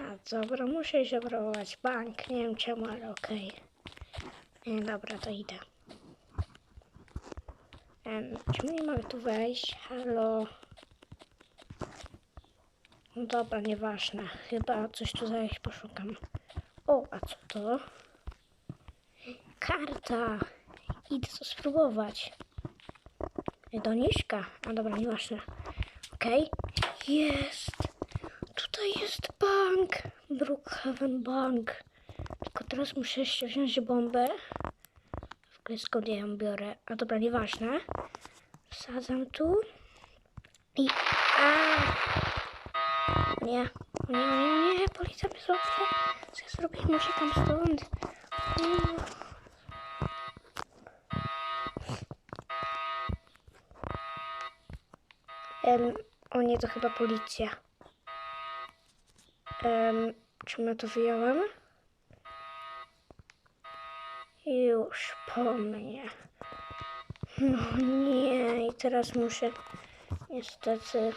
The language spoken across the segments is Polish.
A dobra, muszę próbować bank. Nie wiem czemu, ale okej. Nie, Dobra, to idę. Em, czemu nie mogę tu wejść? Halo? No dobra, nieważne. Chyba coś tu zaś poszukam. O, a co to? Karta! Idę to spróbować. Doniczka. A dobra, nieważne. Okej. Jest! Tutaj jest bank! Brookhaven Bank. Tylko teraz muszę jeszcze wziąć bombę. W ogóle skąd ja ją biorę? A dobra, nieważne. Wsadzam tu. I... A! Nie. Nie, nie, nie, policja mnie złapie. Co ja zrobię? Uciekam stąd. Uff. Em, o nie, to chyba policja. Em, czym ja to wyjąłem? Już po mnie. No nie, i teraz muszę niestety.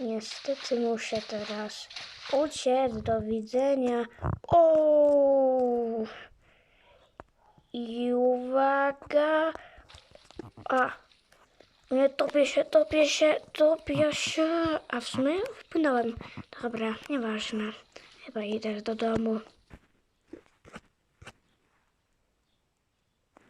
Niestety muszę teraz uciec. Do widzenia. O! I uwaga. A. Nie, topię się, topię się, topię się. A w sumie wpłynąłem. Dobra, nieważne. Chyba idę do domu.